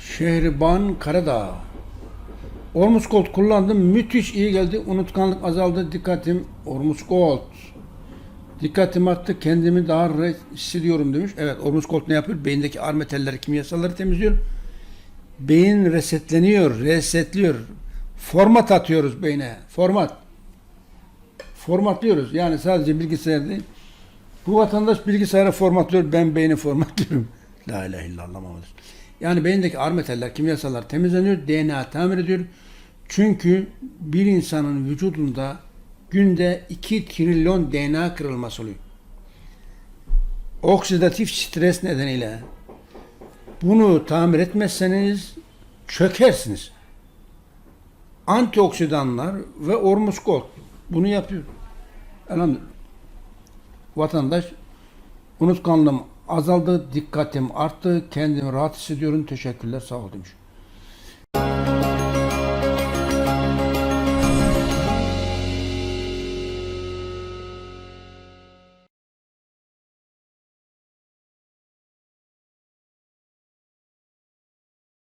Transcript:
Şehriban Karadağ. Ormus Gold kullandım. Müthiş iyi geldi. Unutkanlık azaldı. Dikkatim Ormus Gold. Dikkatim arttı. Kendimi daha rahat hissediyorum demiş. Evet Ormus Gold ne yapıyor? Beyindeki ağır metalleri, kimyasalları temizliyor. Beyin resetleniyor, resetliyor. Format atıyoruz beyne. Format. Formatlıyoruz. Yani sadece bilgisayar değil. Bu vatandaş bilgisayara formatlıyor, ben beyni formatlıyorum. La ilahe illallah Muhammed. Yani beyindeki ağır metaller, kimyasallar temizleniyor, DNA tamir ediyor. Çünkü bir insanın vücudunda günde 2 trilyon DNA kırılması oluyor. Oksidatif stres nedeniyle bunu tamir etmezseniz çökersiniz. Antioksidanlar ve Ormus Gold bunu yapıyor. Elhamdülillah. Vatandaş unutkanlığım azaldı, dikkatim arttı, kendimi rahat hissediyorum, teşekkürler, sağ ol demiş.